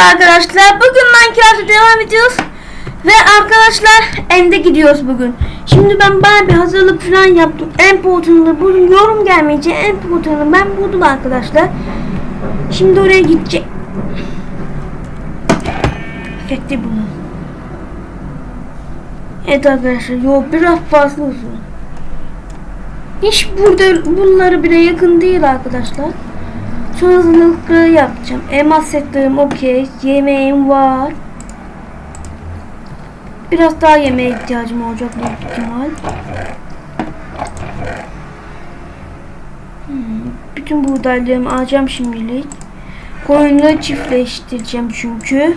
arkadaşlar. Bugün Minecraft'a devam ediyoruz. Ve arkadaşlar End'e gidiyoruz bugün. Şimdi ben bayağı bir hazırlık falan yaptım. En portalını buldum. Yorum gelmeyince en portalını ben buldum arkadaşlar. Şimdi oraya gidecek. Efekti bunu. Evet arkadaşlar yol biraz fazla uzun. Hiç burada bunları bile yakın değil arkadaşlar. Son hazırlıkları yapacağım. Elmas setlerim okey. Yemeğim var. Biraz daha yemeğe ihtiyacım olacak büyük ihtimal. Hmm, Bütün buğdaylarımı alacağım şimdilik. Koyunları çiftleştireceğim çünkü.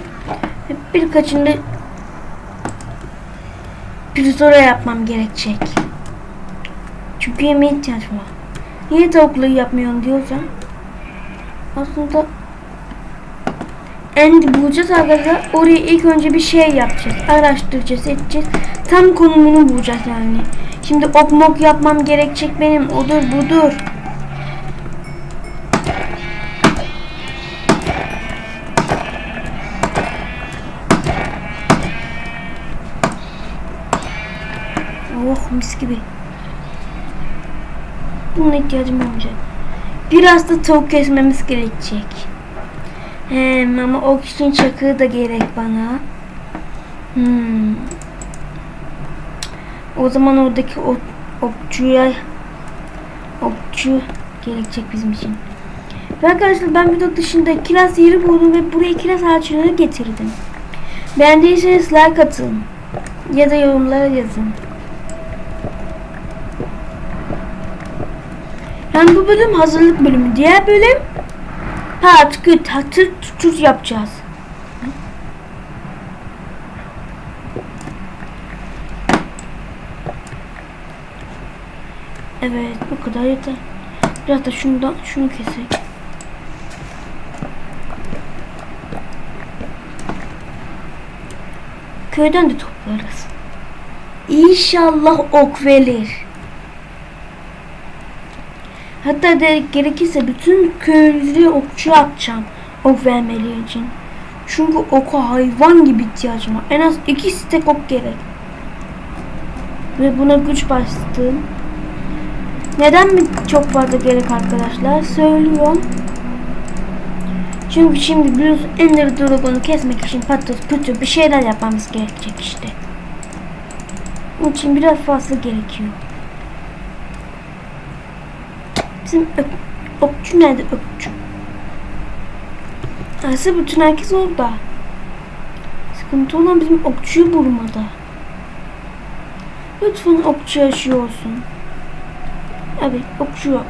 Birkaçını da prizora yapmam gerekecek. Çünkü yemeğe ihtiyacım var. Niye tavukları yapmıyorum diyorsan aslında End bulacağız arkadaşlar. Oraya ilk önce bir şey yapacağız. Araştıracağız, edeceğiz. Tam konumunu bulacağız yani. Şimdi ok mok yapmam gerekecek benim. Odur budur. Oh mis gibi. Buna ihtiyacım olacak. Biraz da tavuk kesmemiz gerekecek. Hem ama o için çakığı da gerek bana. Hmm. O zaman oradaki ok, okçuya okçu gerekecek bizim için. Ve arkadaşlar ben video dışında kiraz yeri buldum ve buraya kiraz ağaçları getirdim. Beğendiyseniz like atın. Ya da yorumlara yazın. Yani bu bölüm hazırlık bölümü. Diğer bölüm pat küt hatır tutur yapacağız. Evet bu kadar yeter. Biraz da şundan şunu kesek. Köyden de toplarız. İnşallah ok verir. Hatta de gerekirse bütün köylüleri okçuya atacağım. Ok vermeleri için. Çünkü oku hayvan gibi ihtiyacım var. En az iki stek ok gerek. Ve buna güç bastım. Neden mi çok fazla gerek arkadaşlar? Söylüyorum. Çünkü şimdi Blues Ender Dragon'u kesmek için patat kötü bir şeyler yapmamız gerekecek işte. Onun için biraz fazla gerekiyor. Bizim ök, okçu nerede okçu? Aslında bütün herkes orada. Sıkıntı olan bizim okçuyu bulmada. Lütfen okçu yaşıyor olsun. Evet okçu yok.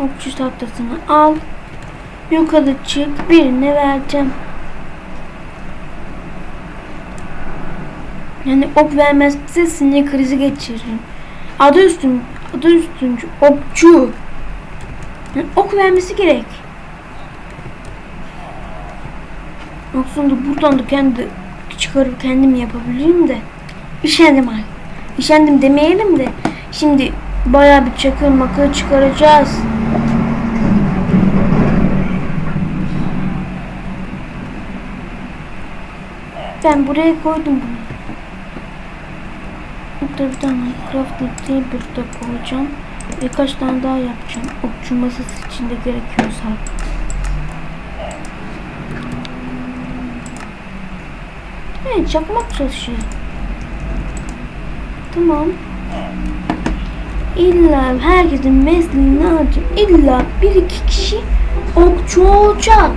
Okçu tahtasını al. Yukarı çık. Birine vereceğim. Yani ok vermezse sinir krizi geçiririm. Adı üstün, adı üstüncü, okçu. Ok vermesi gerek. Yoksa da buradan da kendi çıkarıp kendim yapabilirim de. Üşendim ay. Üşendim demeyelim de. Şimdi bayağı bir çakır makır çıkaracağız. Ben buraya koydum bunu. Bir tane crafting table de koyacağım. Birkaç tane daha yapacağım. Okçu masası içinde gerekiyorsa. Evet çakmak çalışıyor. Tamam. İlla herkesin mesleğini ne yapacak? İlla bir iki kişi okçu olacak.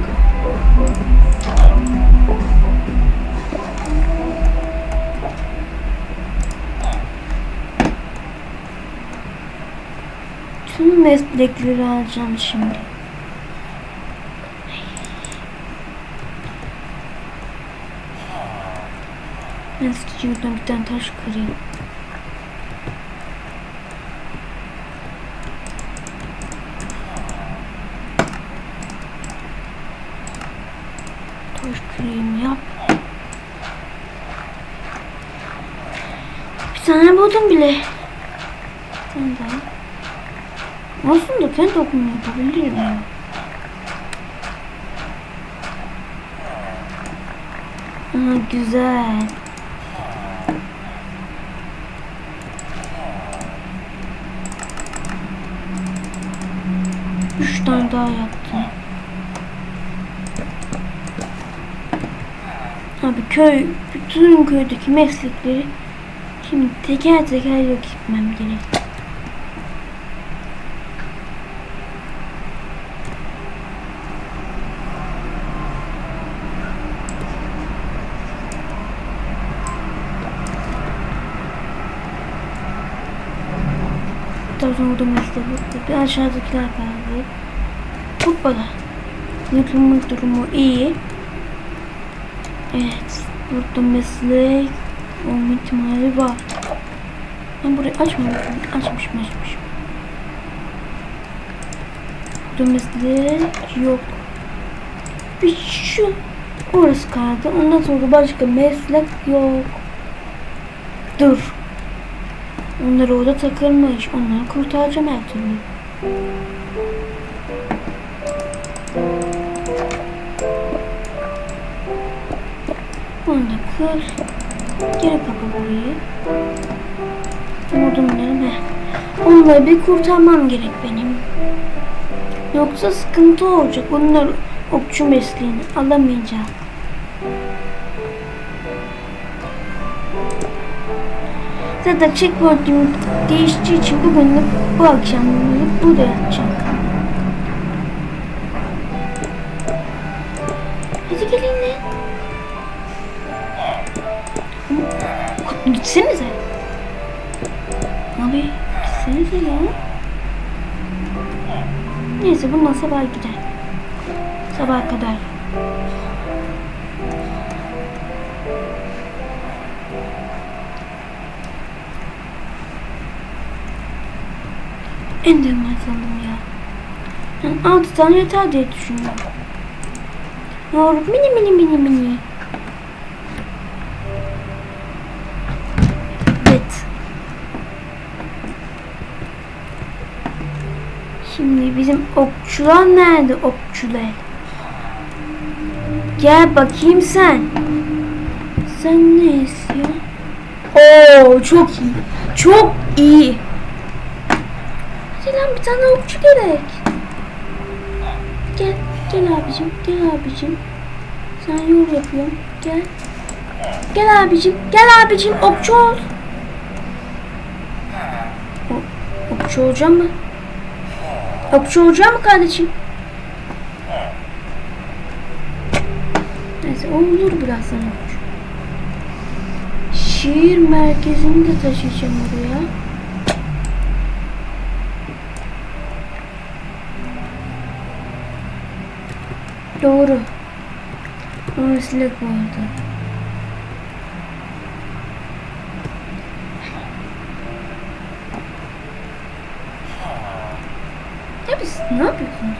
Meslekleri alacağım şimdi. Ben stüdyodan bir tane taş kırayım. Taş kırayım yap. Bir tane buldum bile. Tane daha. Aslında kendi okumu yapabilirim ya. Aha, güzel. Üç tane daha yaptım. Abi köy, bütün köydeki meslekleri şimdi teker teker yok etmem gerek. Yok. Bir aşağıdakiler kaldı. Hoppala. Yıkılma durumu iyi. Evet. Burada meslek olma ihtimali var. Ben burayı açmamışım. Açmışım açmışım. Burada meslek yok. Bir şu orası kaldı. Ondan sonra başka meslek yok. Dur. Onlar orada takılmış. Onları kurtaracağım her türlü. Onu da kır. Geri kapa burayı. Modumları ne? Onları bir kurtarmam gerek benim. Yoksa sıkıntı olacak. Onlar okçu mesleğini alamayacak. Zaten checkpoint'im değiştiği için bugünlük bu akşamlık burada yatacağım. Hadi gelin lan. Gitsenize. Abi gitsenize ya. Neyse bundan sabah gider. Sabah kadar. Enderman sandım ya. Yani altı tane yeter diye düşünüyorum. Yavrum mini mini mini mini. Evet. Şimdi bizim okçular nerede okçular? Gel bakayım sen. Sen ne istiyorsun? Oo çok iyi. Çok iyi. Hadi lan bir tane okçu gerek. Gel, gel abicim, gel abicim. Sen yol yapıyorsun. Gel. Gel abicim, gel abicim, okçu ol. O, okçu olacağım mı? Okçu olacağım mı kardeşim? Neyse olur birazdan okçu. Şehir merkezini de taşıyacağım oraya. Doğru. O meslek vardı. Ya biz ne yapıyorsunuz?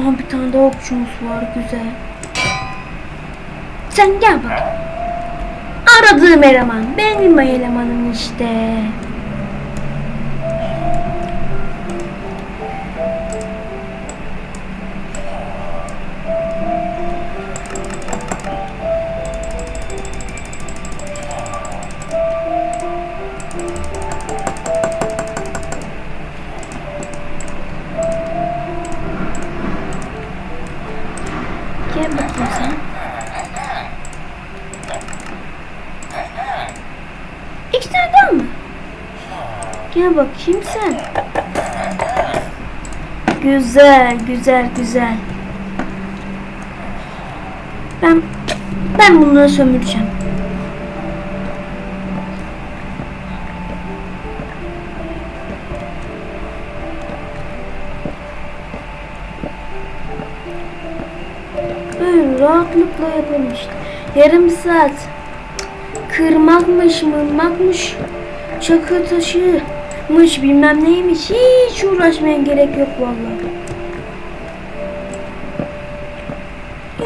Aha bir tane daha okçumuz var güzel. Sen gel bak. Aradığım eleman benim elemanım işte. Gel bakayım sen. Güzel, güzel, güzel. Ben ben bunları sömüreceğim. Böyle rahatlıkla yapalım işte. Yarım saat. Kırmakmış, mırmakmış, çakı taşımış, bilmem neymiş. Hiç uğraşmaya gerek yok vallahi.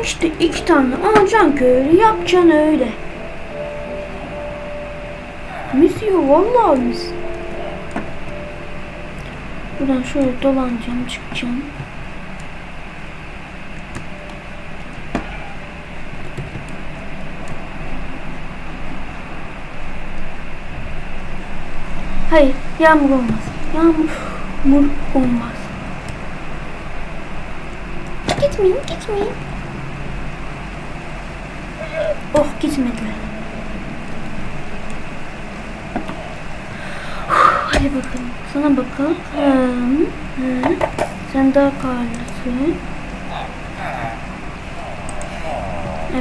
İşte iki tane alacaksın köylü yapacaksın öyle. Mis ya vallahi mis. Buradan şöyle dolanacağım çıkacağım. Hayır yağmur olmaz. Yağmur olmaz. Gitmeyin gitmeyin. Oh gitmediler. Hadi bakalım. Sana bakalım. Hmm, hmm. Sen daha karlısın.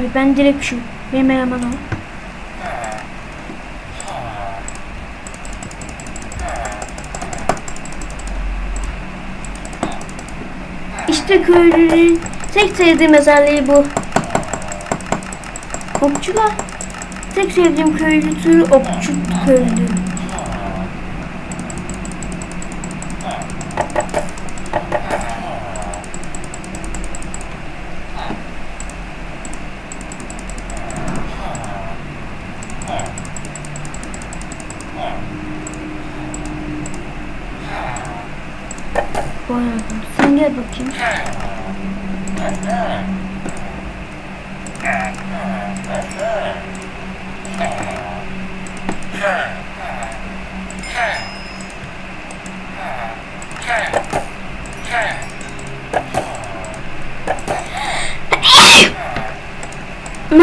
Evet ben direkt şu. Benim eleman o. İşte köylünün tek sevdiğim özelliği bu. Okçular. Tek sevdiğim köylü türü okçu köylü. Bayağı. Sen gel bakayım.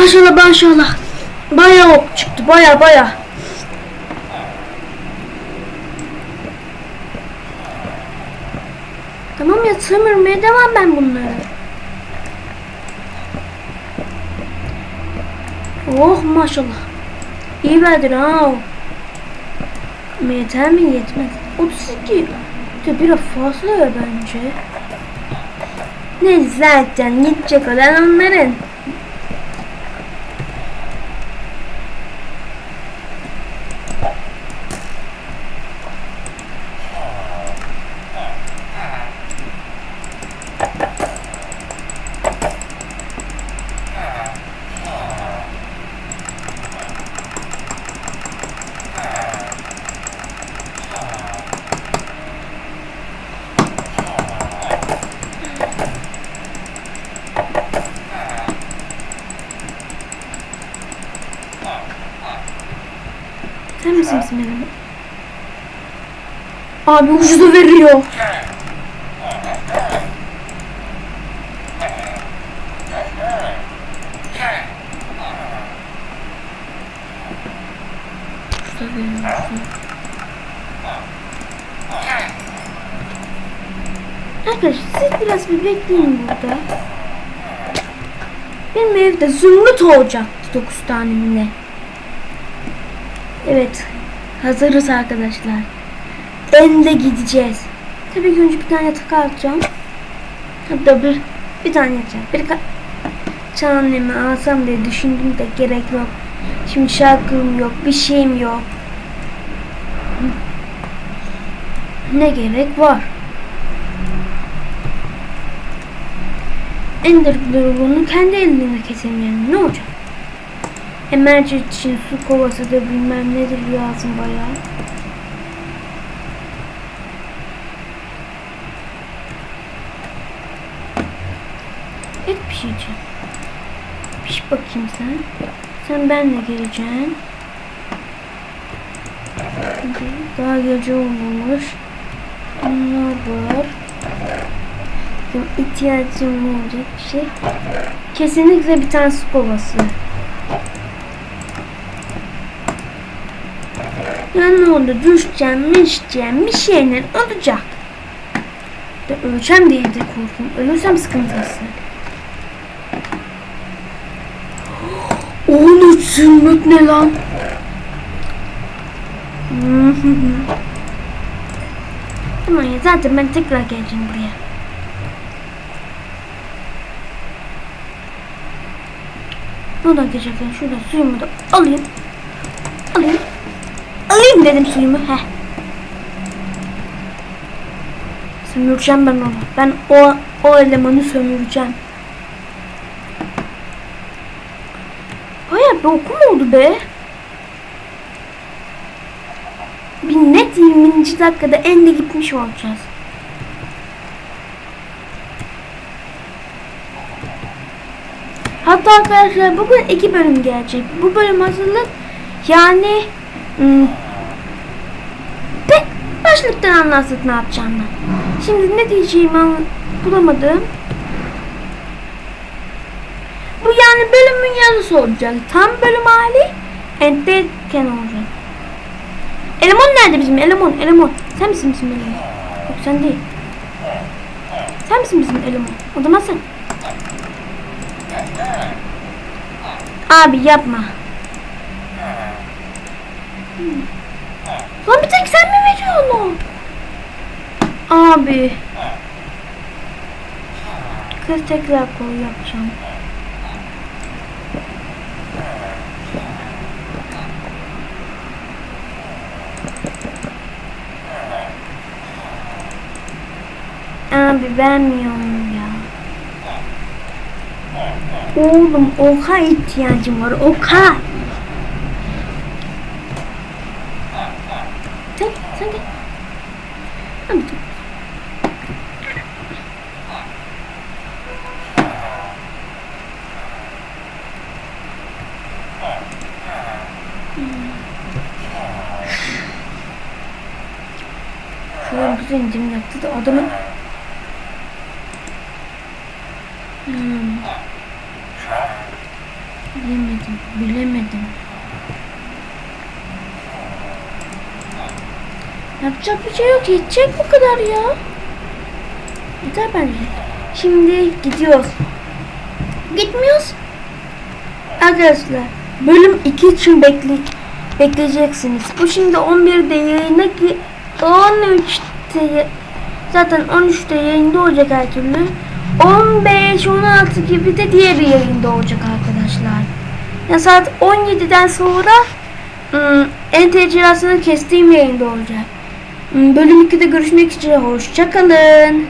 Maşallah maşallah. Bayağı ok çıktı bayağı bayağı. Tamam ya sömürmeye devam ben bunları. Oh maşallah. İyi verdin ha. Yeter mi yetmez. 32 de biraz fazla ya bence. Ne zaten gidecek olan onların. Abi ucuza veriyor. Arkadaşlar siz biraz bir bekleyin burada. Benim evde zümrüt olacaktı 9 tane? Evet. Hazırız arkadaşlar. Ende gideceğiz. Tabii ki önce bir tane yatak alacağım. Hatta bir, bir tane yatacağım. Bir ka- çanemi alsam diye düşündüm de gerek yok. Şimdi şarkım yok, bir şeyim yok. Ne gerek var? Ender bunu kendi elimle keserim yani. Ne olacak? Emerci için su kovası da bilmem nedir lazım bayağı. Pişireceğim. Piş bakayım sen. Sen benle geleceksin. Daha gece olmamış. Bunlar var. İhtiyacım olacak bir şey. Kesinlikle bir tane su kovası. Ya ne oldu? Düşeceğim, düşeceğim, bir şeyler olacak. De öleceğim diye de korkuyorum. Ölürsem sıkıntısı. 13 zümrüt ne lan? tamam ya zaten ben tekrar geleceğim buraya. Buradan geçerken şurada suyumu da alayım. Alayım. Alayım dedim suyumu. Heh. Sömüreceğim ben onu. Ben o o elemanı sömüreceğim. Baya bir be. Bir net 20. dakikada ende gitmiş olacağız. Hatta arkadaşlar bugün iki bölüm gelecek. Bu bölüm hazırlık yani hmm, başlıktan anlatsak ne yapacağımı. Şimdi ne diyeceğimi bulamadım. Bu yani bölümün yarısı olacak. Tam bölüm hali entteyken olacak. Eleman nerede bizim? Eleman, eleman. Sen misin bizim eleman? Yok sen değil. Sen misin bizim eleman? O zaman sen. Abi yapma. Hmm. Lan bir tek sen mi veriyorsun? Abi. Kız tekrar kol yapacağım. Abi vermiyorum ya. Oğlum oka ihtiyacım var oka. Sen sen gel. Abi dur. Şöyle güzel indim yaptı da adamın Hmm. Bilemedim, bilemedim. Yapacak bir şey yok, yetecek bu kadar ya. Yeter bence. Şimdi gidiyoruz. Gitmiyoruz. Arkadaşlar, bölüm 2 için bekle bekleyeceksiniz. Bu şimdi 11'de yayına ki 13'te ya- zaten 13'te yayında olacak her türlü. 15-16 gibi de diğer yayında olacak arkadaşlar. Ya saat 17'den sonra ım, en kestiğim yayında olacak. Bölüm 2'de görüşmek üzere. Hoşçakalın.